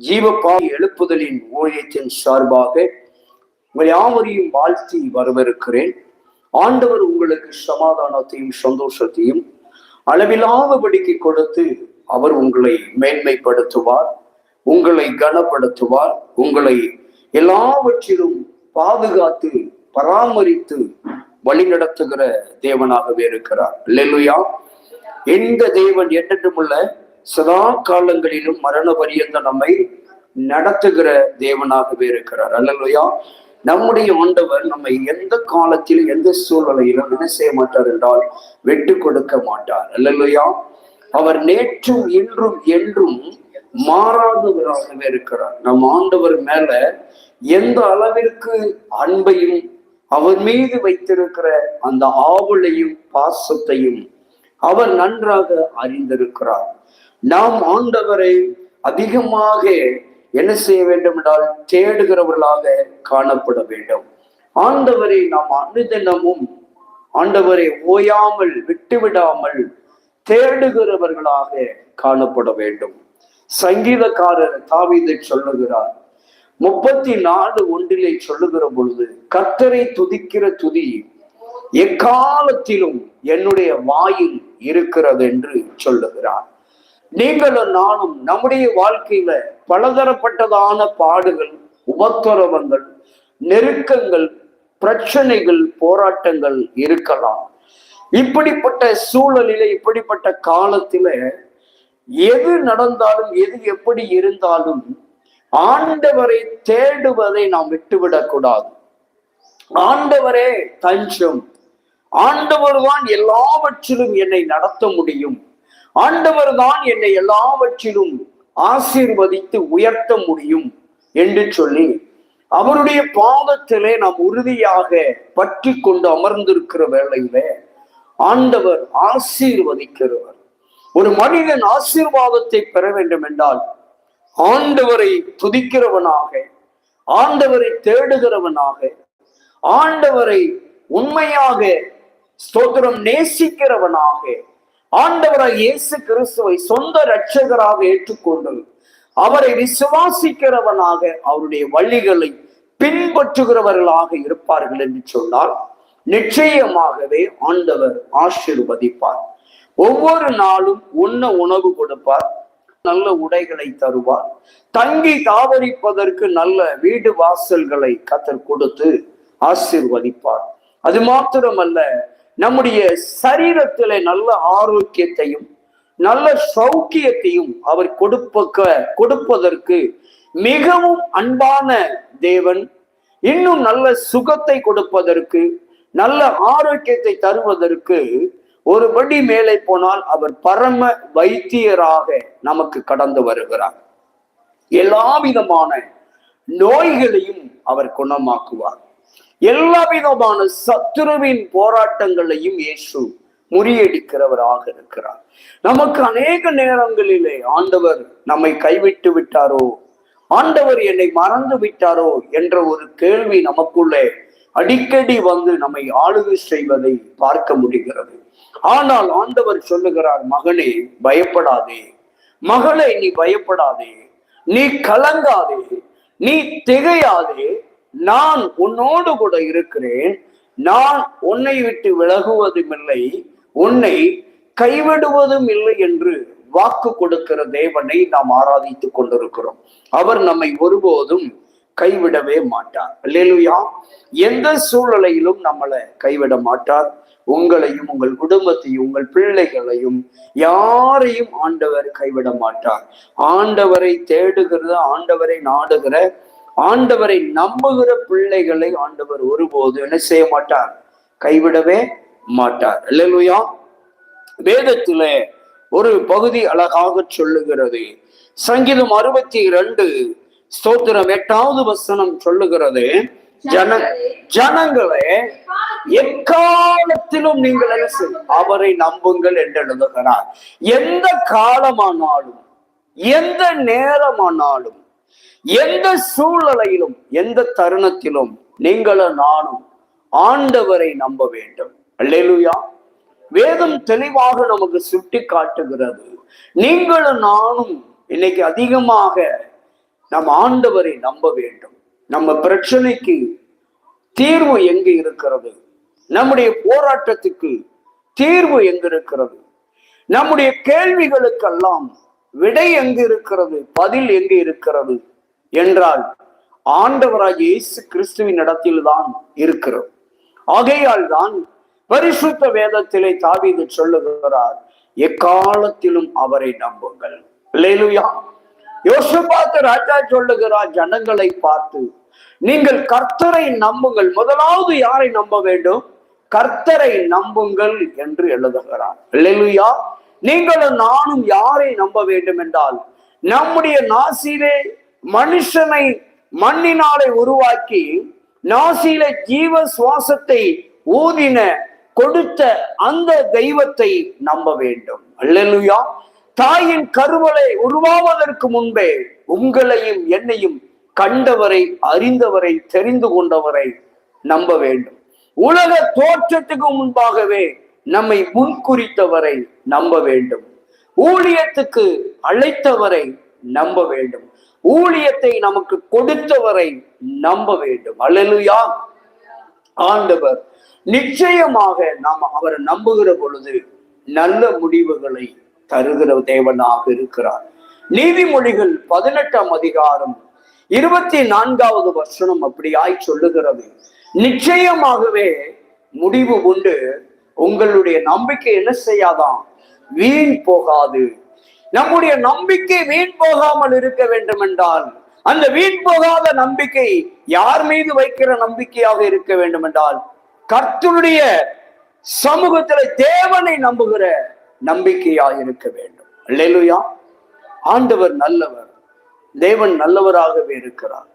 ஜீவப்பாய் எழுப்புதலின் ஊழியத்தின் சார்பாக உங்கள் யாவரையும் வாழ்த்தி வரவிருக்கிறேன் ஆண்டவர் உங்களுக்கு சமாதானத்தையும் சந்தோஷத்தையும் அளவில்லாதபடிக்கு கொடுத்து அவர் உங்களை மேன்மைப்படுத்துவார் உங்களை கனப்படுத்துவார் உங்களை எல்லாவற்றிலும் பாதுகாத்து பராமரித்து வழிநடத்துகிற தேவனாகவே இருக்கிறார். இல்லையா எந்த தேவன் உள்ள சதா காலங்களிலும் மரண பரியந்த நம்மை நடத்துகிற தேவனாகவே இருக்கிறார். அல்லையா நம்முடைய ஆண்டவர் நம்மை எந்த காலத்தில் எந்த சூழ்நிலையிலும் என்ன செய்ய மாட்டார் என்றால் வெட்டு கொடுக்க மாட்டார். அல்லையா அவர் நேற்றும் இன்றும் என்றும் மாறாதவராகவே இருக்கிறார். நம் ஆண்டவர் மேல எந்த அளவிற்கு அன்பையும் அவர் மீது வைத்திருக்கிற அந்த ஆவலையும் பாசத்தையும் அவர் நன்றாக அறிந்திருக்கிறார். நாம் ஆண்டவரை அதிகமாக என்ன செய்ய வேண்டும் என்றால் தேடுகிறவர்களாக காணப்பட வேண்டும். ஆண்டவரை நாம் அனுதினமும் ஆண்டவரை ஓயாமல் விட்டுவிடாமல் தேடுகிறவர்களாக காணப்பட வேண்டும். சங்கீதக்காரர் தாவீதை சொல்லுகிறார் முப்பத்தி நாலு ஒன்றிலே சொல்லுகிற பொழுது கத்தரை துதிக்கிற துதி எக்காலத்திலும் என்னுடைய வாயில் இருக்கிறது என்று சொல்லுகிறார். நீங்களும் நானும் நம்முடைய வாழ்க்கையில பலதரப்பட்டதான பாடுகள் உபத்திரவங்கள் நெருக்கங்கள் பிரச்சனைகள் போராட்டங்கள் இருக்கலாம். இப்படிப்பட்ட சூழலில இப்படிப்பட்ட காலத்துல எது நடந்தாலும் எது எப்படி இருந்தாலும் ஆண்டவரை தேடுவதை நாம் விட்டுவிடக்கூடாது. ஆண்டவரே தஞ்சம். ஆண்டவர் தான் எல்லாவற்றிலும் என்னை நடத்த முடியும். ஆண்டவர் தான் என்னை எல்லாவற்றிலும் ஆசீர்வதித்து உயர்த்த முடியும் என்று சொல்லி அவருடைய பாதத்திலே நாம் உறுதியாக பற்றி கொண்டு அமர்ந்திருக்கிற வேளையில ஆண்டவர் ஆசீர்வதிக்கிறவர். ஒரு மனிதன் ஆசீர்வாதத்தை பெற வேண்டும் என்றால் ஆண்டவரை துதிக்கிறவனாக ஆண்டவரை தேடுகிறவனாக ஆண்டவரை உண்மையாக ஸ்தோத்திரம் நேசிக்கிறவனாக ஆண்டவராக இயேசு கிறிஸ்துவை சொந்த இரட்சகராக ஏற்றுக்கொண்டு அவரை விசுவாசிக்கிறவனாக அவருடைய வழிகளை பின்பற்றுகிறவர்களாக இருப்பார்கள் என்று சொன்னால் நிச்சயமாகவே ஆண்டவர் ஆசிர்வதிப்பார். ஒவ்வொரு நாளும் உண்ண உணவு கொடுப்பார் நல்ல உடைகளை தருவார் தங்கி தாவரிப்பதற்கு நல்ல வீடு வாசல்களை கத்தர் கொடுத்து ஆசிர்வதிப்பார். அது மாத்திரமல்ல நம்முடைய சரீரத்தில நல்ல ஆரோக்கியத்தையும் நல்ல சௌக்கியத்தையும் அவர் கொடுப்பக்க கொடுப்பதற்கு மிகவும் அன்பான தேவன் இன்னும் நல்ல சுகத்தை கொடுப்பதற்கு நல்ல ஆரோக்கியத்தை தருவதற்கு ஒரு படி மேலே போனால் அவர் பரம வைத்தியராக நமக்கு கடந்து வருகிறார். எல்லா விதமான நோய்களையும் அவர் குணமாக்குவார். எல்லா விதமான சத்துருவின் போராட்டங்களையும் இயேசு முறியடிக்கிறவராக இருக்கிறார். நமக்கு அநேக நேரங்களிலே ஆண்டவர் நம்மை கைவிட்டு விட்டாரோ ஆண்டவர் என்னை மறந்து விட்டாரோ என்ற ஒரு கேள்வி நமக்குள்ளே அடிக்கடி வந்து நம்மை ஆளுகை செய்வதை பார்க்க முடிகிறது. ஆனால் ஆண்டவர் சொல்லுகிறார் மகனே பயப்படாதே. மகளே நீ பயப்படாதே. நீ கலங்காதே. நீ திகையாதே. நான் உன்னோடு கூட இருக்கிறேன். நான் உன்னை விட்டு விலகுவதும் இல்லை. உன்னை கைவிடுவதும் இல்லை என்று வாக்கு கொடுக்கிற தேவனை நாம் ஆராதித்துக் கொண்டிருக்கிறோம். அவர் நம்மை ஒருபோதும் கைவிடவே மாட்டார். இல்லையா எந்த சூழ்நிலையிலும் நம்மளை கைவிட மாட்டார். உங்களையும் உங்கள் குடும்பத்தையும் உங்கள் பிள்ளைகளையும் யாரையும் ஆண்டவர் கைவிட மாட்டார். ஆண்டவரை தேடுகிறத ஆண்டவரை நாடுகிற ஆண்டவரை நம்புகிற பிள்ளைகளை ஆண்டவர் ஒருபோது என்ன செய்ய மாட்டார்? கைவிடவே மாட்டார். இல்லையா வேதத்துல ஒரு பகுதி அழகாக சொல்லுகிறது. சங்கீதம் அறுபத்தி இரண்டு ஸ்தோத்திரம் எட்டாவது வசனம் சொல்லுகிறது. ஜன ஜனங்களே எக்காலத்திலும் நீங்கள் என்ன அவரை நம்புங்கள் என்று எழுதுகிறார். எந்த காலமானாலும் எந்த நேரமானாலும் எந்த சூழ்நிலையிலும் எந்த தருணத்திலும் நீங்களும் நானும் ஆண்டவரை நம்ப வேண்டும். அல்லேலுயா. வேதம் தெளிவாக நமக்கு சுட்டி காட்டுகிறது நீங்களும் நானும் இன்னைக்கு அதிகமாக நம் ஆண்டவரை நம்ப வேண்டும். நம்ம பிரச்சனைக்கு தீர்வு எங்கு இருக்கிறது? நம்முடைய போராட்டத்துக்கு தீர்வு எங்கு இருக்கிறது நம்முடைய கேள்விகளுக்கெல்லாம் விடை எங்கு இருக்கிறது? பதில் எங்கு இருக்கிறது? என்றால் ஆண்டவராகிய இயேசு கிறிஸ்துவின் இடத்தில்தான் இருக்கிறோம். ஆகையால் தான் பரிசுத்த வேதத்திலே தாவீது சொல்லுகிறார் எக்காலத்திலும் அவரை நம்புங்கள். லேலுயா யோசபாத்து ராஜா சொல்லுகிறார் ஜனங்களை பார்த்து நீங்கள் கர்த்தரை நம்புங்கள். முதலாவது யாரை நம்ப வேண்டும்? கர்த்தரை நம்புங்கள் என்று எழுதுகிறார். லேலுயா நீங்களும் நானும் யாரை நம்ப வேண்டும் என்றால் நம்முடைய நாசிலே மனுஷனை மண்ணினாலே உருவாக்கி நாசியில ஜீவ சுவாசத்தை ஊதின கொடுத்த அந்த தெய்வத்தை நம்ப வேண்டும். அல்லேலூயா. தாயின் கருவலை உருவாவதற்கு முன்பே உங்களையும் என்னையும் கண்டவரை அறிந்தவரை தெரிந்து கொண்டவரை நம்ப வேண்டும். உலக தோற்றத்துக்கு முன்பாகவே நம்மை முன்குறித்தவரை நம்ப வேண்டும். ஊழியத்துக்கு அழைத்தவரை நம்ப வேண்டும். ஊழியத்தை நமக்கு கொடுத்தவரை நம்ப வேண்டும். அல்லலுயா. ஆண்டவர் நிச்சயமாக நாம் அவரை நம்புகிற பொழுது நல்ல முடிவுகளை தருகிற தேவனாக இருக்கிறார். நீதிமொழிகள் பதினெட்டாம் அதிகாரம் இருபத்தி நான்காவது வசனம் அப்படியாய் சொல்லுகிறது. நிச்சயமாகவே முடிவு உண்டு. உங்களுடைய நம்பிக்கை என்ன செய்யாதான் வீண் போகாது. நம்முடைய நம்பிக்கை வீண் போகாமல் இருக்க வேண்டும் என்றால் அந்த வீண் போகாத நம்பிக்கை யார் மீது வைக்கிற நம்பிக்கையாக இருக்க வேண்டும் என்றால் கர்த்தருடைய சமூகத்துல தேவனை நம்புகிற நம்பிக்கையாக இருக்க வேண்டும். இல்லையா ஆண்டவர் நல்லவர். தேவன் நல்லவராகவே இருக்கிறார்.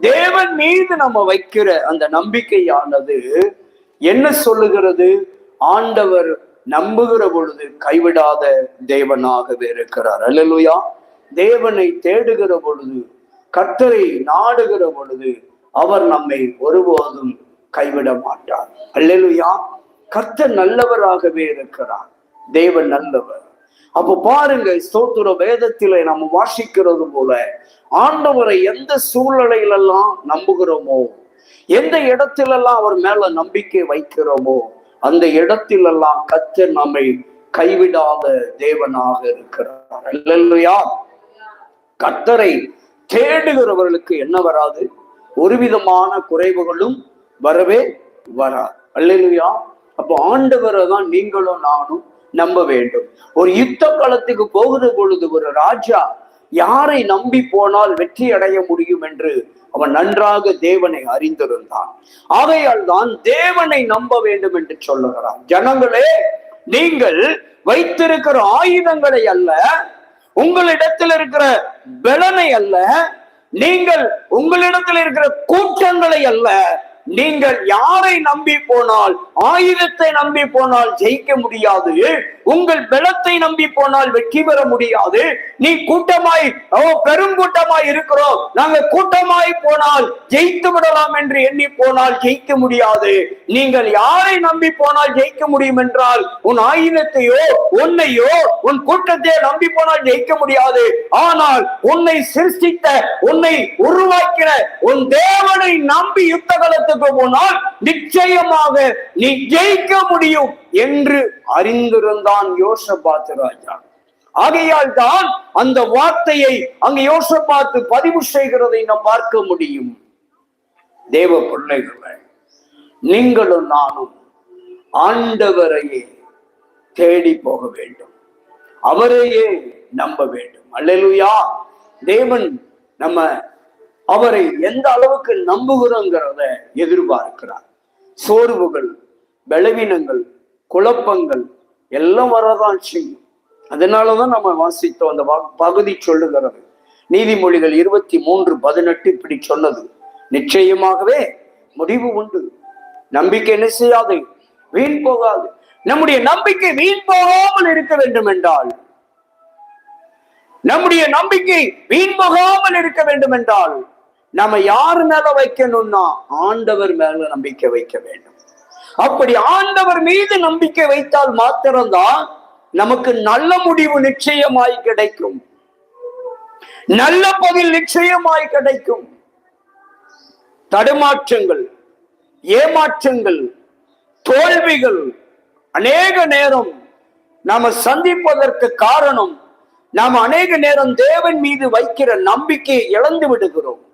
தேவன் மீது நம்ம வைக்கிற அந்த நம்பிக்கையானது என்ன சொல்லுகிறது? ஆண்டவர் நம்புகிற பொழுது கைவிடாத தேவனாகவே இருக்கிறார். அல்லலுயா. தேவனை தேடுகிற பொழுது கர்த்தரை நாடுகிற பொழுது அவர் நம்மை ஒருபோதும் கைவிட மாட்டார். அல்லலுயா. கர்த்தர் நல்லவராகவே இருக்கிறார். தேவன் நல்லவர். அப்ப பாருங்க ஸ்தோத்திர வேதத்தில நம்ம வாசிக்கிறது போல ஆண்டவரை எந்த சூழ்நிலையிலெல்லாம் நம்புகிறோமோ எந்த இடத்திலெல்லாம் அவர் மேல நம்பிக்கை வைக்கிறோமோ அந்த இடத்திலெல்லாம் கத்த நம்மை கைவிடாத தேவனாக இருக்கிறார். இல்லையா கத்தரை தேடுகிறவர்களுக்கு என்ன வராது? ஒரு விதமான குறைவுகளும் வரவே வராது. அல்லேலூயா. அப்போ ஆண்டவரை தான் நீங்களும் நானும் நம்ப வேண்டும். ஒரு யுத்த காலத்துக்கு போகிற பொழுது ஒரு ராஜா யாரை நம்பி போனால் வெற்றி அடைய முடியும் என்று அவன் நன்றாக தேவனை அறிந்திருந்தான். ஆகையால் தான் தேவனை நம்ப வேண்டும் என்று சொல்லுகிறான் ஜனங்களே நீங்கள் வைத்திருக்கிற ஆயுதங்களை அல்ல உங்களிடத்தில் இருக்கிற பலனை அல்ல நீங்கள் உங்களிடத்தில் இருக்கிற கூட்டங்களை அல்ல நீங்கள் யாரை நம்பி போனால் ஆயுதத்தை நம்பி போனால் ஜெயிக்க முடியாது. உங்கள் பலத்தை நம்பி போனால் வெற்றி பெற முடியாது. நீ கூட்டமாய் ஓ பெரும் கூட்டமாய் இருக்கிறோம். நாங்க கூட்டமாய் போனால் ஜெயித்து விடலாம் என்று எண்ணி போனால் ஜெயிக்க முடியாது. நீங்கள் யாரை நம்பி போனால் ஜெயிக்க முடியும் என்றால் உன் ஆயுதத்தையோ உன்னையோ உன் கூட்டத்தையோ நம்பி போனால் ஜெயிக்க முடியாது. ஆனால் உன்னை சிருஷ்டித்த உன்னை உருவாக்கிற உன் தேவனை நம்பி யுத்த களத்துக்கு போனால் நிச்சயமாக நீ ஜெயிக்க முடியும் என்று அறிந்திருந்தான் யோசபாத்து ராஜா. ஆகையால் தான் அந்த வார்த்தையை அங்கு யோசபாத்து பதிவு செய்கிறதை நாம் பார்க்க முடியும். தேவ பிள்ளைகளை நீங்களும் நானும் ஆண்டவரையே தேடி போக வேண்டும். அவரையே நம்ப வேண்டும். அல்லேலூயா. தேவன் நம்ம அவரை எந்த அளவுக்கு நம்புகிறோங்கிறத எதிர்பார்க்கிறார். சோர்வுகள் பலவீனங்கள் குழப்பங்கள் எல்லாம் வரதான் செய்யும். அதனாலதான் நம்ம வாசித்தோம் அந்த பகுதி சொல்லுகிறது. நீதிமொழிகள் இருபத்தி மூன்று பதினெட்டு இப்படி சொன்னது. நிச்சயமாகவே முடிவு உண்டு. நம்பிக்கை என்ன செய்யாது? வீண் போகாது. நம்முடைய நம்பிக்கை வீண் போகாமல் இருக்க வேண்டும் என்றால் நம்முடைய நம்பிக்கை வீண் போகாமல் இருக்க வேண்டும் என்றால் நம்ம யார் மேல வைக்கணும்னா ஆண்டவர் மேல நம்பிக்கை வைக்க வேண்டும். அப்படி ஆண்டவர் மீது நம்பிக்கை வைத்தால் மாத்திரம்தான் நமக்கு நல்ல முடிவு நிச்சயமாய் கிடைக்கும். நல்ல பதில் நிச்சயமாய் கிடைக்கும். தடுமாற்றங்கள் ஏமாற்றங்கள் தோல்விகள் அநேக நேரம் நாம சந்திப்பதற்கு காரணம் நாம் அநேக நேரம் தேவன் மீது வைக்கிற நம்பிக்கையை இழந்து விடுகிறோம்.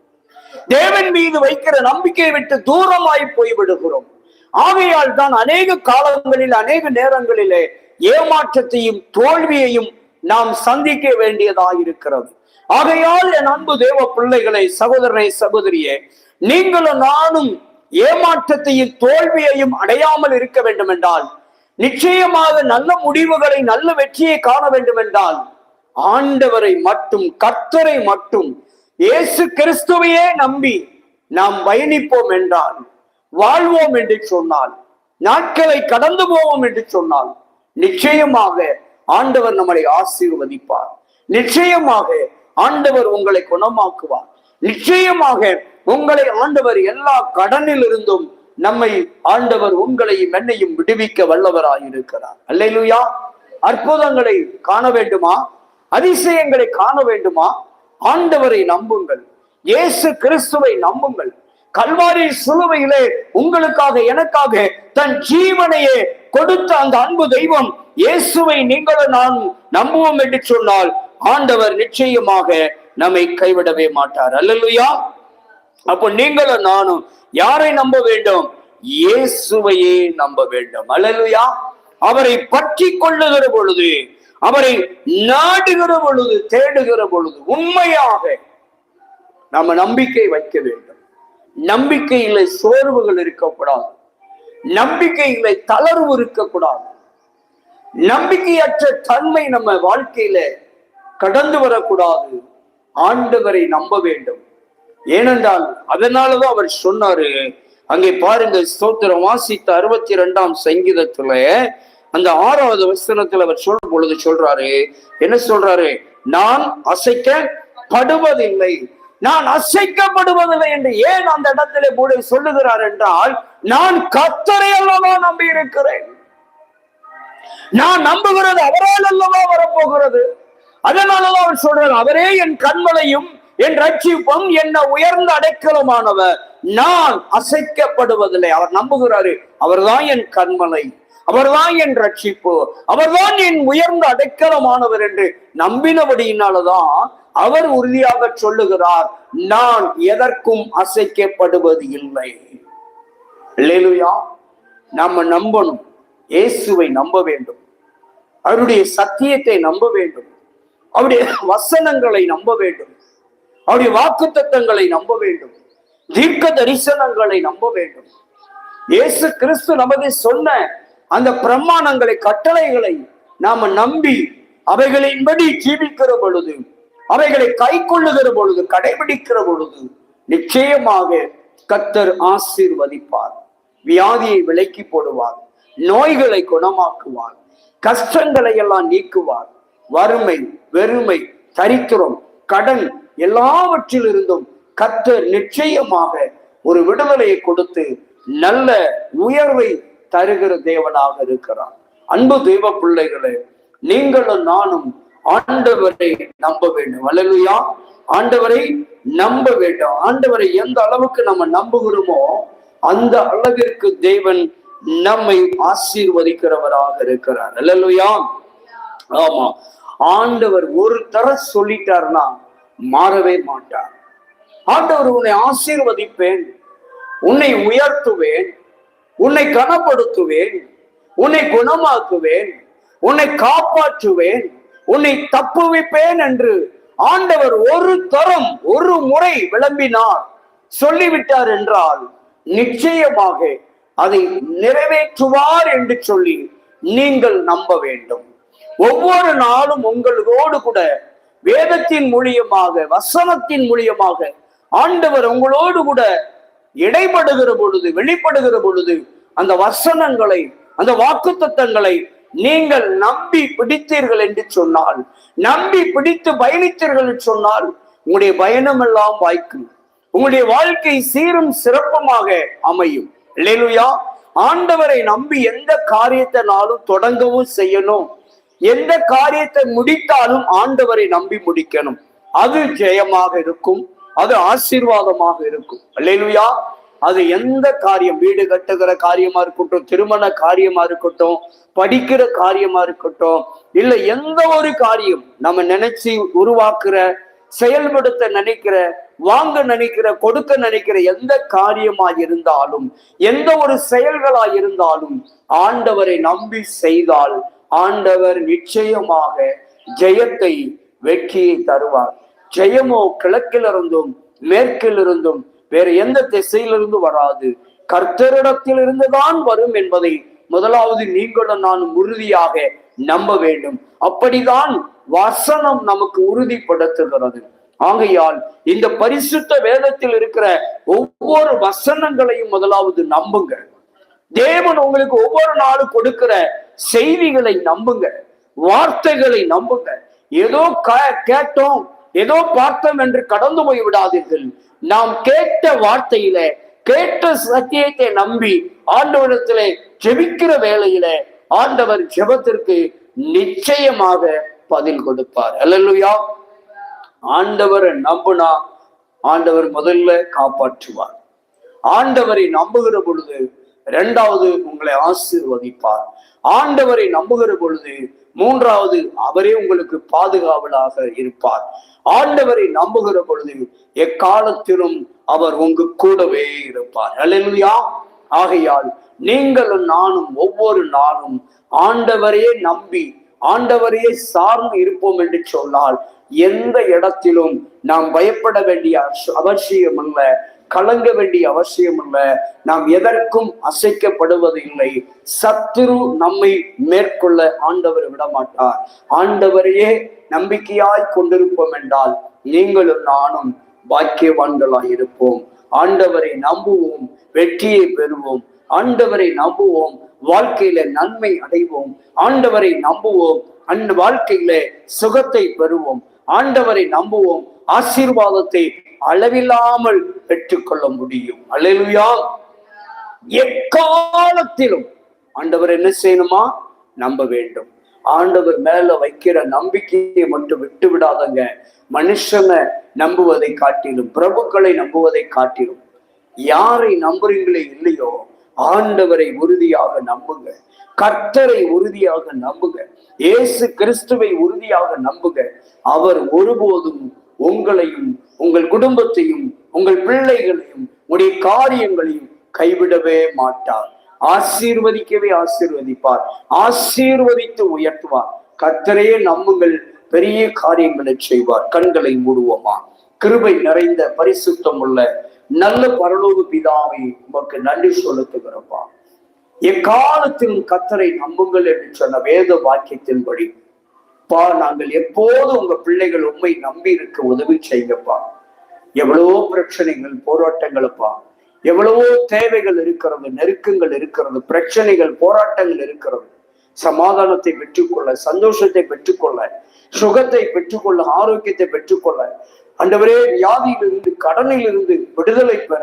தேவன் மீது வைக்கிற நம்பிக்கையை விட்டு தூரமாய் போய் விடுகிறோம் ஆகையால் தான் அநேக காலங்களில் அநேக நேரங்களிலே ஏமாற்றத்தையும் தோல்வியையும் நாம் சந்திக்க வேண்டியதாக இருக்கிறது ஆகையால் என் அன்பு தேவ பிள்ளைகளை சகோதரனை சகோதரியே நீங்களும் நானும் ஏமாற்றத்தையும் தோல்வியையும் அடையாமல் இருக்க வேண்டும் என்றால் நிச்சயமாக நல்ல முடிவுகளை நல்ல வெற்றியை காண வேண்டும் என்றால் ஆண்டவரை மட்டும் கர்த்தரை மட்டும் இயேசு கிறிஸ்துவையே நம்பி நாம் பயணிப்போம் என்றால் வாழ்வோம் என்று சொன்னால் நாட்களை கடந்து போவோம் என்று சொன்னால் நிச்சயமாக ஆண்டவர் நம்மளை ஆசீர்வதிப்பார். நிச்சயமாக ஆண்டவர் உங்களை குணமாக்குவார். நிச்சயமாக உங்களை ஆண்டவர் எல்லா கடனில் இருந்தும் நம்மை ஆண்டவர் உங்களையும் என்னையும் விடுவிக்க வல்லவராயிருக்கிறார் அல்லையா அற்புதங்களை காண வேண்டுமா? அதிசயங்களை காண வேண்டுமா? ஆண்டவரை நம்புங்கள். இயேசு கிறிஸ்துவை நம்புங்கள். கல்வாரி சிலுவையிலே உங்களுக்காக எனக்காக தன் ஜீவனையே கொடுத்த அந்த அன்பு தெய்வம் இயேசுவை நீங்களும் நான் நம்புவோம் என்று சொன்னால் ஆண்டவர் நிச்சயமாக நம்மை கைவிடவே மாட்டார். அல்லலுயா. அப்போ நீங்களும் நானும் யாரை நம்ப வேண்டும்? இயேசுவையே நம்ப வேண்டும். அல்லலுயா. அவரை பற்றி கொள்ளுகிற பொழுது அவரை நாடுகிற பொழுது தேடுகிற பொழுது உண்மையாக நம்ம நம்பிக்கை வைக்க வேண்டும். நம்பிக்கையில சோர்வுகள் இருக்கக்கூடாது நம்பிக்கையில தளர்வு இருக்கக்கூடாது. நம்பிக்கையற்ற தன்மை நம்ம வாழ்க்கையில கடந்து வரக்கூடாது. ஆண்டவரை நம்ப வேண்டும். ஏனென்றால் அதனாலதான் அவர் சொன்னாரு. அங்கே பாருங்க ஸ்தோத்திரம் வாசித்த அறுபத்தி ரெண்டாம் சங்கீதத்துல அந்த ஆறாவது வசனத்தில் அவர் சொல்லும் பொழுது சொல்றாரு. என்ன சொல்றாரு? நான் அசைக்கப்படுவதில்லை. நான் அசைக்கப்படுவதில்லை என்று ஏன் அந்த இடத்திலே கூட சொல்லுகிறார் என்றால் நான் கத்தரை அல்லவா நம்பி இருக்கிறேன் நான் நம்புகிறது அவரால் அல்லவா வரப்போகிறது. அதனாலதான் அவர் சொல்றார் அவரே என் கண்மலையும் என் ரட்சிப்பும் என்ன உயர்ந்த அடைக்கலமானவர். நான் அசைக்கப்படுவதில்லை. அவர் நம்புகிறாரு அவர்தான் என் கண்மலை. அவர்தான் என் ரட்சிப்பு. அவர்தான் என் உயர்ந்த அடைக்கலமானவர் என்று நம்பினபடியினாலதான் அவர் உறுதியாக சொல்லுகிறார். நான் எதற்கும் அசைக்கப்படுவது இல்லை. இல்லையா நம்ம நம்பணும். இயேசுவை நம்ப வேண்டும். அவருடைய சத்தியத்தை நம்ப வேண்டும். அவருடைய வசனங்களை நம்ப வேண்டும். அவருடைய வாக்கு தத்தங்களை நம்ப வேண்டும். தீர்க்க தரிசனங்களை நம்ப வேண்டும். இயேசு கிறிஸ்து நமது சொன்ன அந்த பிரமாணங்களை கட்டளைகளை நாம நம்பி அவைகளின்படி ஜீவிக்கிற பொழுது அவைகளை கை கொள்ளுகிற பொழுது கடைபிடிக்கிற பொழுது நிச்சயமாக கத்தர் ஆசீர்வதிப்பார். வியாதியை விலக்கி போடுவார். நோய்களை குணமாக்குவார். கஷ்டங்களை எல்லாம் நீக்குவார். வறுமை வெறுமை தரித்திரம் கடன் எல்லாவற்றிலிருந்தும் கத்தர் நிச்சயமாக ஒரு விடுதலையை கொடுத்து நல்ல உயர்வை தருகிற தேவனாக இருக்கிறார். அன்பு தெய்வ பிள்ளைகளே நீங்களும் நானும் ஆண்டவரை நம்ப வேண்டும். அல்லையா ஆண்டவரை நம்ப வேண்டும். ஆண்டவரை எந்த அளவுக்கு நம்ம நம்புகிறோமோ அந்த அளவிற்கு தேவன் நம்மை ஆசீர்வதிக்கிறவராக இருக்கிறார். அல்லையா ஆமா. ஆண்டவர் ஒரு தர சொல்லிட்டார்னா மாறவே மாட்டார். ஆண்டவர் உன்னை ஆசீர்வதிப்பேன் உன்னை உயர்த்துவேன் உன்னை கனப்படுத்துவேன் உன்னை குணமாக்குவேன் உன்னை காப்பாற்றுவேன் உன்னை தப்புவிப்பேன் என்று ஆண்டவர் ஒரு தரம் ஒரு முறை விளம்பினார். சொல்லிவிட்டார் என்றால் நிச்சயமாக அதை நிறைவேற்றுவார் என்று சொல்லி நீங்கள் நம்ப வேண்டும். ஒவ்வொரு நாளும் உங்களோடு கூட வேதத்தின் மூலியமாக வசனத்தின் மூலியமாக ஆண்டவர் உங்களோடு கூட இடைப்படுகிற பொழுது வெளிப்படுகிற பொழுது அந்த வசனங்களை அந்த வாக்கு தத்தங்களை நீங்கள் நம்பி பிடித்தீர்கள் என்று சொன்னால் நம்பி பிடித்து பயணித்தீர்கள் என்று சொன்னால் உங்களுடைய பயணம் எல்லாம் வாய்க்கும். உங்களுடைய வாழ்க்கை சீரும் சிறப்பமாக அமையும். இல்லையா ஆண்டவரை நம்பி எந்த காரியத்தினாலும் தொடங்கவும் செய்யணும். எந்த காரியத்தை முடித்தாலும் ஆண்டவரை நம்பி முடிக்கணும். அது ஜெயமாக இருக்கும். அது ஆசீர்வாதமாக இருக்கும். அல்லேலுயா. அது எந்த காரியம்? வீடு கட்டுகிற காரியமா இருக்கட்டும் திருமண காரியமா இருக்கட்டும் படிக்கிற காரியமா இருக்கட்டும் இல்ல எந்த ஒரு காரியம் நம்ம நினைச்சு உருவாக்குற செயல்படுத்த நினைக்கிற வாங்க நினைக்கிற கொடுக்க நினைக்கிற எந்த காரியமா இருந்தாலும் எந்த ஒரு செயல்களா இருந்தாலும் ஆண்டவரை நம்பி செய்தால் ஆண்டவர் நிச்சயமாக ஜெயத்தை வெற்றியை தருவார். ஜெயமோ கிழக்கிலிருந்தும் மேற்கிலிருந்தும் வேற எந்த திசையிலிருந்து வராது. கர்த்தரிடத்தில் இருந்துதான் வரும் என்பதை முதலாவது நீங்களும் நானும் உறுதியாக நம்ப வேண்டும். அப்படிதான் வசனம் நமக்கு உறுதிப்படுத்துகிறது. ஆகையால் இந்த பரிசுத்த வேதத்தில் இருக்கிற ஒவ்வொரு வசனங்களையும் முதலாவது நம்புங்க தேவன் உங்களுக்கு ஒவ்வொரு நாளும் கொடுக்கிற செய்திகளை நம்புங்க வார்த்தைகளை நம்புங்க ஏதோ கே- கேட்டோம். ஏதோ பார்த்தோம் என்று கடந்து போய் விடாதீர்கள். நாம் கேட்ட வார்த்தையில கேட்ட சத்தியத்தை நம்பி ஆண்டவரிடத்திலே ஜெபிக்கிற வேளையில ஆண்டவர் ஜெபத்திற்கு நிச்சயமாக பதில் கொடுப்பார். அல்லேலூயா. ஆண்டவரை நம்புனா ஆண்டவர் முதல்ல காப்பாற்றுவார். ஆண்டவரை நம்புகிற பொழுது இரண்டாவது உங்களை ஆசீர்வதிப்பார். ஆண்டவரை நம்புகிற பொழுது மூன்றாவது அவரே உங்களுக்கு பாதுகாவலாக இருப்பார். ஆண்டவரை நம்புகிற பொழுது எக்காலத்திலும் அவர் உங்க கூடவே இருப்பார். அல்லேலூயா ஆகையால் நீங்களும் நானும் ஒவ்வொரு நாளும் ஆண்டவரையே நம்பி ஆண்டவரையே சார்ந்து இருப்போம் என்று சொன்னால் எந்த இடத்திலும் நாம் பயப்பட வேண்டிய அவசியம் அல்ல. கலங்க வேண்டிய அவசியம் இல்லை நாம் எதற்கும் அசைக்கப்படுவது இல்லை சத்துரு நம்மை மேற்கொள்ள ஆண்டவர் விடமாட்டார். ஆண்டவரையே நம்பிக்கையாய் கொண்டிருப்போம் என்றால் நீங்களும் நானும் பாக்கியவான்களாய் இருப்போம். ஆண்டவரை நம்புவோம் வெற்றியை பெறுவோம். ஆண்டவரை நம்புவோம் வாழ்க்கையில நன்மை அடைவோம். ஆண்டவரை நம்புவோம் அந்த வாழ்க்கையில சுகத்தை பெறுவோம். ஆண்டவரை நம்புவோம் ஆசீர்வாதத்தை அளவில்லாமல் பெற்றுக்கொள்ள முடியும். அல்லேலூயா. எக்காலத்திலும் ஆண்டவர் என்ன செய்யணுமா? நம்ப வேண்டும். ஆண்டவர் மேல வைக்கிற நம்பிக்கையை மட்டும் விட்டு விடாதங்க. மனுஷனை நம்புவதை காட்டிலும் பிரபுக்களை நம்புவதை காட்டிலும் யாரை நம்புறீங்களே இல்லையோ ஆண்டவரை உறுதியாக நம்புங்க. கர்த்தரை உறுதியாக நம்புங்க. இயேசு கிறிஸ்துவை உறுதியாக நம்புங்க. அவர் ஒருபோதும் உங்களையும் உங்கள் குடும்பத்தையும் உங்கள் பிள்ளைகளையும் உடைய காரியங்களையும் கைவிடவே மாட்டார். ஆசீர்வதிக்கவே ஆசீர்வதிப்பார். ஆசீர்வதித்து உயர்த்துவார். கர்த்தரையே நம்புங்கள் பெரிய காரியங்களை செய்வார். கண்களை மூடுவோமா? கிருபை நிறைந்த பரிசுத்தம் உள்ள நல்ல பரலோக பிதாவை உமக்கு நன்றி செலுத்துகிறப்பா எக்காலத்திலும் கத்தரை நம்புங்கள் என்று சொன்ன வேத வாக்கியத்தின்படி பா நாங்கள் எப்போது உங்க பிள்ளைகள் உண்மை நம்பி இருக்க உதவி செய்யுங்கப்பா. எவ்வளவோ பிரச்சனைகள் போராட்டங்கள்ப்பா. எவ்வளவோ தேவைகள் இருக்கிறது நெருக்கங்கள் இருக்கிறது பிரச்சனைகள் போராட்டங்கள் இருக்கிறது. சமாதானத்தை பெற்றுக்கொள்ள சந்தோஷத்தை பெற்றுக்கொள்ள சுகத்தை பெற்றுக்கொள்ள ஆரோக்கியத்தை பெற்றுக்கொள்ள. அண்டவரே வியாதியிலிருந்து கடனிலிருந்து விடுதலை பெற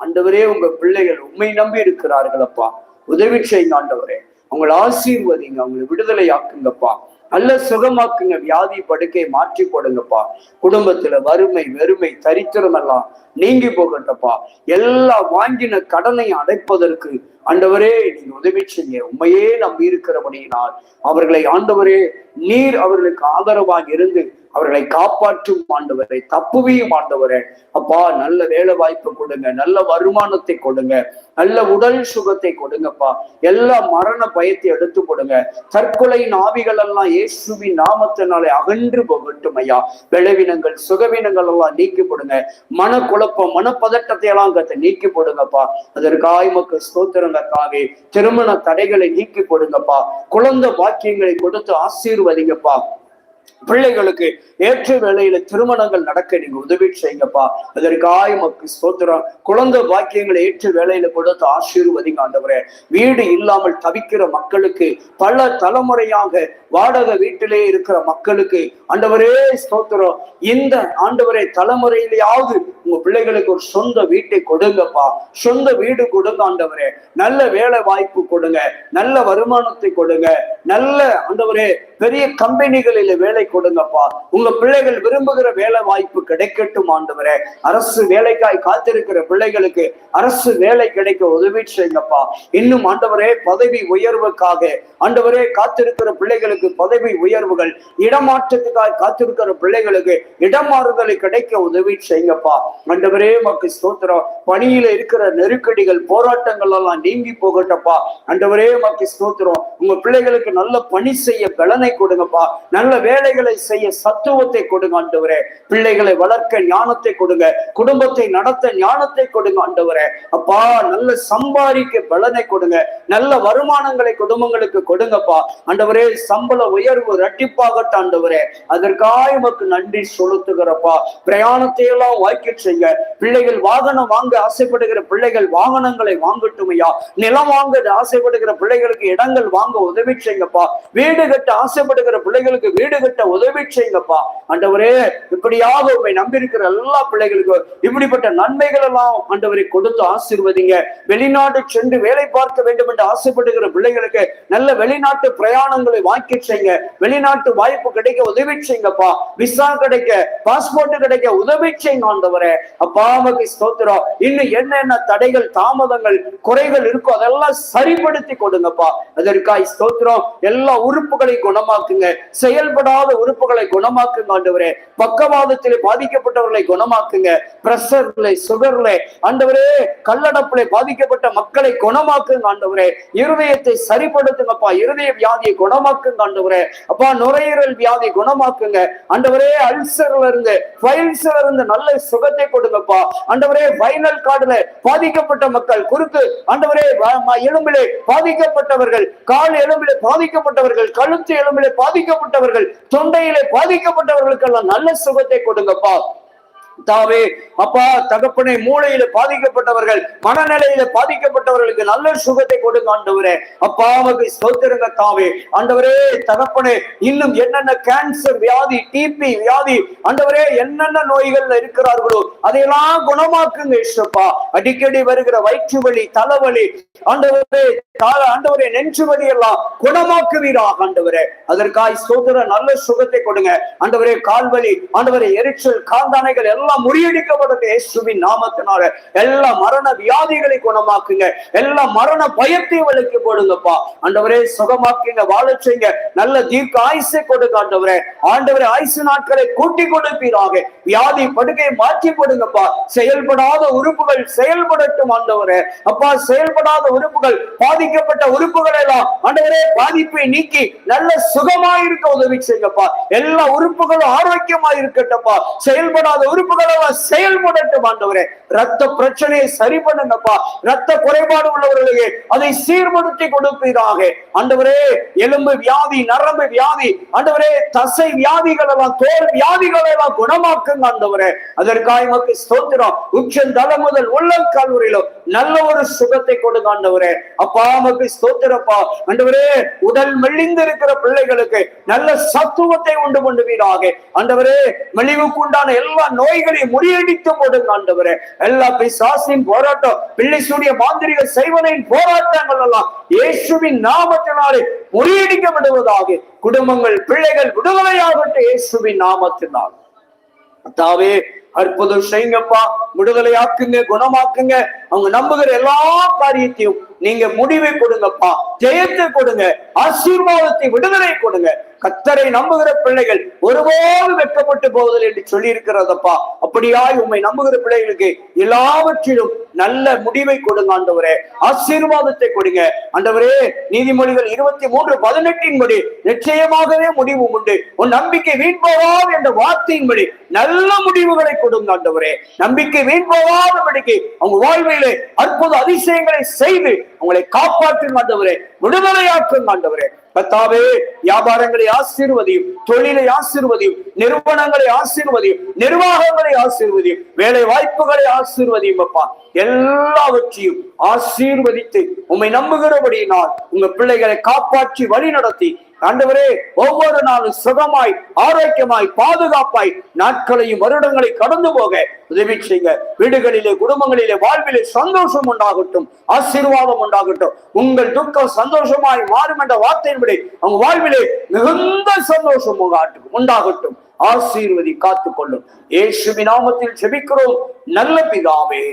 அண்டவரே உங்க பிள்ளைகள் உண்மை நம்பி இருக்கிறார்கள் அப்பா உதவி செய்யுங்க ஆண்டவரே. அவங்களை ஆசீர்வதிங்க அவங்களை விடுதலை ஆக்குங்கப்பா நல்ல சுகமாக்குங்க வியாதி படுக்கையை மாற்றி போடுங்கப்பா குடும்பத்துல வறுமை வெறுமை தரித்திரம் எல்லாம் நீங்கி போகட்டப்பா எல்லா வாங்கின கடனை அடைப்பதற்கு ஆண்டவரே நீங்க உதவி செய்ய உண்மையே நம்பி இருக்கிறபடியினால் அவர்களை ஆண்டவரே நீர் அவர்களுக்கு ஆதரவாக இருந்து அவர்களை காப்பாற்றும் ஆண்டவரை தப்புவியும் ஆண்டவரே. அப்பா நல்ல வேலை வாய்ப்பு கொடுங்க நல்ல வருமானத்தை கொடுங்க நல்ல உடல் சுகத்தை கொடுங்கப்பா. எல்லா மரண பயத்தை எடுத்து கொடுங்க. தற்கொலையின் ஆவிகள் எல்லாம் இயேசுவின் நாமத்தினாலே அகன்று போகட்டும் ஐயா. விளைவினங்கள் சுகவினங்கள் எல்லாம் நீக்கி போடுங்க மனக்குழப்பம் மனப்பதட்டத்தை எல்லாம் கத்தை நீக்கி போடுங்கப்பா அதற்காக மக்கள் ஸ்தோத்திரங்கக்காக திருமண தடைகளை நீக்கி போடுங்கப்பா குழந்தை வாக்கியங்களை கொடுத்து ஆசீர்வதிங்கப்பா. பிள்ளைகளுக்கு ஏற்ற வேளையில திருமணங்கள் நடக்க நீங்க உதவி செய்யுங்கப்பா. அதற்காக மக்கள் ஸ்தோத்திரம். குழந்தை பாக்கியங்களை ஏற்ற வேளையில கொடுத்து ஆசீர்வதிங்க ஆண்டவரே. வீடு இல்லாமல் தவிக்கிற மக்களுக்கு பல தலைமுறையாக வாடகை வீட்டிலே இருக்கிற மக்களுக்கு ஆண்டவரே ஸ்தோத்திரம். இந்த ஆண்டவரே தலைமுறையிலேயாவது உங்க பிள்ளைகளுக்கு ஒரு சொந்த வீட்டை கொடுங்கப்பா. சொந்த வீடு கொடுங்க ஆண்டவரே. நல்ல வேலை வாய்ப்பு கொடுங்க. நல்ல வருமானத்தை கொடுங்க. நல்ல ஆண்டவரே பெரிய கம்பெனிகளில வேலை வேலை கொடுங்கப்பா. உங்க பிள்ளைகள் விரும்புகிற வேலை வாய்ப்பு கிடைக்கட்டும் ஆண்டவரே. அரசு வேலைக்காய் காத்திருக்கிற பிள்ளைகளுக்கு அரசு வேலை கிடைக்க உதவி செய்யுங்கப்பா. இன்னும் ஆண்டவரே பதவி உயர்வுக்காக. ஆண்டவரே காத்திருக்கிற பிள்ளைகளுக்கு பதவி உயர்வுகள் இடமாற்றத்துக்காக காத்திருக்கிற பிள்ளைகளுக்கு இடமாறுதலை கிடைக்க உதவி செய்யுங்கப்பா. ஆண்டவரே மக்கு ஸ்தோத்திரம். பணியில இருக்கிற நெருக்கடிகள் போராட்டங்கள் எல்லாம் நீங்கி போகட்டப்பா ஆண்டவரே மக்கு ஸ்தோத்திரம். உங்க பிள்ளைகளுக்கு நல்ல பணி செய்ய பலனை கொடுங்கப்பா. நல்ல வேலை வேலைகளை செய்ய சத்துவத்தை கொடுங்க ஆண்டவரே. பிள்ளைகளை வளர்க்க ஞானத்தை கொடுங்க. குடும்பத்தை நடத்த ஞானத்தை கொடுங்க ஆண்டவரே. அப்பா நல்ல சம்பாதிக்க பலனை கொடுங்க. நல்ல வருமானங்களை குடும்பங்களுக்கு கொடுங்கப்பா. ஆண்டவரே சம்பள உயர்வு இரட்டிப்பாகட்டும் ஆண்டவரே. அதற்காக உமக்கு நன்றி சொலுத்துகிறப்பா. பிரயாணத்தை எல்லாம் வாய்க்க செய்ய. பிள்ளைகள் வாகனம் வாங்க ஆசைப்படுகிற பிள்ளைகள் வாகனங்களை வாங்கட்டும் ஐயா. நிலம் வாங்க ஆசைப்படுகிற பிள்ளைகளுக்கு இடங்கள் வாங்க உதவி செய்யப்பா. வீடு கட்ட ஆசைப்படுகிற பிள்ளைகளுக்கு வீடு கட்ட கிட்ட உதவி செய்யுங்கப்பா. ஆண்டவரே இப்படியாக உண்மை நம்பியிருக்கிற எல்லா பிள்ளைகளுக்கும் இப்படிப்பட்ட நன்மைகள் எல்லாம் ஆண்டவரை கொடுத்து ஆசீர்வதிங்க. வெளிநாடு சென்று வேலை பார்க்க வேண்டும் என்று ஆசைப்படுகிற பிள்ளைகளுக்கு நல்ல வெளிநாட்டு பிரயாணங்களை வாங்கி செய்யுங்க. வெளிநாட்டு வாய்ப்பு கிடைக்க உதவி செய்யுங்கப்பா. விசா கிடைக்க பாஸ்போர்ட் கிடைக்க உதவி செய்யுங்க ஆண்டவரே. அப்பா நமக்கு ஸ்தோத்திரம். இன்னும் என்னென்ன தடைகள் தாமதங்கள் குறைகள் இருக்கோ அதெல்லாம் சரிப்படுத்தி கொடுங்கப்பா. அதற்காக ஸ்தோத்திரம். எல்லா உறுப்புகளையும் குணமாக்குங்க. செயல்படாத பக்கவாத உறுப்புகளை குணமாக்குங்க ஆண்டவரே. பக்கவாதத்திலே பாதிக்கப்பட்டவர்களை குணமாக்குங்க. பிரஷர்ல சுகர்ல ஆண்டவரே கல்லடப்புல பாதிக்கப்பட்ட மக்களை குணமாக்குங்க ஆண்டவரே. இருதயத்தை சரிப்படுத்துங்கப்பா. இருதய வியாதியை குணமாக்குங்க ஆண்டவரே. அப்பா நுரையீரல் வியாதி குணமாக்குங்க. ஆண்டவரே அல்சர்ல இருந்து ஃபைல்ஸ்ல இருந்து நல்ல சுகத்தை கொடுங்கப்பா. ஆண்டவரே ஃபைனல் கார்டுல பாதிக்கப்பட்ட மக்கள் குறுக்கு ஆண்டவரே எலும்பிலே பாதிக்கப்பட்டவர்கள் கால் எலும்பிலே பாதிக்கப்பட்டவர்கள் கழுத்து எலும்பிலே பாதிக்கப்பட்டவர்கள் தொண்டையிலே பாதிக்கப்பட்டவர்களுக்கெல்லாம் நல்ல சுகத்தை கொடுங்கப்பா. தாவே அப்பா தகப்பனை மூளையில பாதிக்கப்பட்டவர்கள் மனநிலையில பாதிக்கப்பட்டவர்களுக்கு நல்ல சுகத்தை கொடுங்க ஆண்டவரே. அப்பா நமக்கு தாவே ஆண்டவரே தகப்பனே இன்னும் என்னென்ன கேன்சர் வியாதி டிபி வியாதி ஆண்டவரே என்னென்ன நோய்கள்ல இருக்கிறார்களோ அதையெல்லாம் குணமாக்குங்க இஷ்டப்பா அடிக்கடி வருகிற வயிற்று வலி தலைவலி ஆண்டவரே கால ஆண்டவரே நெஞ்சு வலி எல்லாம் குணமாக்குவீராக ஆண்டவரே. அதற்காய் சோதர நல்ல சுகத்தை கொடுங்க. ஆண்டவரே கால்வலி ஆண்டவரே எரிச்சல் காந்தானைகள் எல்லாம் முறியடிக்கப்பட்டது இயேசுவின் நாமத்தினால எல்லா மரண வியாதிகளை குணமாக்குங்க. எல்லா மரண பயத்தை விலக்கி போடுங்கப்பா. ஆண்டவரே சுகமாக்குங்க வாழச் நல்ல தீர்க்க ஆயுசை கொடுங்க ஆண்டவரே. ஆண்டவரே ஆயுசு நாட்களை கூட்டி கொடுப்பீராக. வியாதி படுக்கையை மாற்றி போடுங்கப்பா செயல்படாத உறுப்புகள் செயல்படட்டும் ஆண்டவரே. அப்பா செயல்படாத உறுப்புகள் பாதிக்கப்பட்ட உறுப்புகள் எல்லாம் ஆண்டவரே பாதிப்பை நீக்கி நல்ல சுகமாயிருக்க உதவி செய்யுங்கப்பா. எல்லா உறுப்புகளும் ஆரோக்கியமா இருக்கட்டப்பா செயல்படாத உறுப்புகள் எல்லாம் செயல்படட்டும் ஆண்டவரே. ரத்த பிரச்சனையை சரி பண்ணுங்கப்பா. ரத்த குறைபாடு உள்ளவர்களையே அதை சீர்படுத்தி கொடுப்பீராக. ஆண்டவரே எலும்பு வியாதி நரம்பு வியாதி ஆண்டவரே தசை வியாதிகள் எல்லாம் தோல் வியாதிகளை எல்லாம் குணமாக்குங்க ஆண்டவரே அதற்காக நமக்கு ஸ்தோத்திரம். உச்சந்தல முதல் உள்ளம் கல்லூரியிலும் நல்ல ஒரு சுகத்தை கொடுங்க ஆண்டவரே அப்பா நமக்கு ஸ்தோத்திரப்பா. ஆண்டவரே உடல் மெலிந்திருக்கிற பிள்ளைகளுக்கு நல்ல சத்துவத்தை உண்டு பண்ணுவீராக. ஆண்டவரே மெலிவுக்கு உண்டான எல்லா நோய்களையும் முறியடித்து போடுங்க ஆண்டவரே. எல்லா பிசாசின் போராட்டம் பிள்ளை சூடிய மாந்திரிக செய்வனின் போராட்டங்கள் எல்லாம் இயேசுவின் நாமத்தினாலே முறியடிக்கப்படுவதாக குடும்பங்கள் பிள்ளைகள் விடுதலையாகட்டும் இயேசுவின் நாமத்தினால். தாவே அற்புதம் செய்யுங்கப்பா. விடுதலையாக்குங்க குணமாக்குங்க. அவங்க நம்புகிற எல்லா காரியத்தையும் நீங்க முடிவை கொடுங்கப்பா. ஜெயத்தை கொடுங்க. ஆசீர்வாதத்தை விடுதலை கொடுங்க. கத்தரை நம்புகிற பிள்ளைகள் ஒருபோது வெட்கப்பட்டு போவதில்லை என்று சொல்லி இருக்கிறதப்பா அப்படியாய் உண்மை நம்புகிற பிள்ளைகளுக்கு எல்லாவற்றிலும் நல்ல முடிவை கொடுங்க ஆண்டவரே. ஆசீர்வாதத்தை கொடுங்க. ஆண்டவரே நீதிமொழிகள் இருபத்தி மூன்று பதினெட்டின் படி நிச்சயமாகவே முடிவு உண்டு. உன் நம்பிக்கை வீண் போகாது என்ற வார்த்தையின்படி நல்ல முடிவுகளை கொடுங்க ஆண்டவரே. நம்பிக்கை வீண் போகாதபடிக்கு அவங்க வாழ்விலே அற்புத அதிசயங்களை செய்து உங்களை காப்பாற்றும் ஆண்டவரே. விடுதலையாற்றும் ஆண்டவரே. கத்தாவே வியாபாரங்களை ஆசீர்வதியும் தொழிலை ஆசீர்வதியும் நிறுவனங்களை ஆசீர்வதியும் நிர்வாகங்களை ஆசீர்வதியும் வேலை வாய்ப்புகளை ஆசீர்வதியும் அப்பா. எல்லாவற்றையும் ஆசீர்வதித்து உம்மை நம்புகிறபடியினால் உங்க பிள்ளைகளை காப்பாற்றி வழி நடத்தி ஆண்டவரே ஒவ்வொரு நாளும் சுகமாய் ஆரோக்கியமாய் பாதுகாப்பாய் நாட்களையும் வருடங்களை கடந்து போக உதவி செய்யுங்க வீடுகளிலே குடும்பங்களிலே வாழ்விலே சந்தோஷம் உண்டாகட்டும் ஆசீர்வாதம் உண்டாகட்டும். உங்கள் துக்கம் சந்தோஷமாய் மாறும் என்ற வார்த்தையின்படி அவங்க வாழ்விலே மிகுந்த சந்தோஷம் உண்டாகட்டும். உண்டாகட்டும் ஆசீர்வதி காத்துக்கொள்ளும். இயேசுவி நாமத்தில் செபிக்கிறோம் நல்ல பிதாவே.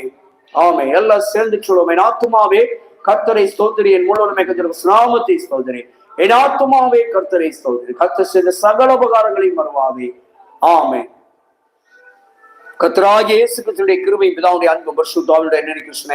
ஆமே எல்லாம் சேர்ந்து சொல்லுவோம். என் ஆத்துமாவே கர்த்தரை ஸ்தோத்திரி. என் முழுவதுமே கத்திர ஸ்நாமத்தை ஸ்தோத்திரி. என் ஆத்துமாவே கர்த்தரை ஸ்தோத்திரி. கர்த்தர் செய்த சகல உபகாரங்களையும் வருவாவே ஆமே கர்த்தராகிய இயேசு கிருபை பிதாவுடைய அன்பு பர்ஷு தாவுடைய நினைக்கிருஷ்ணன்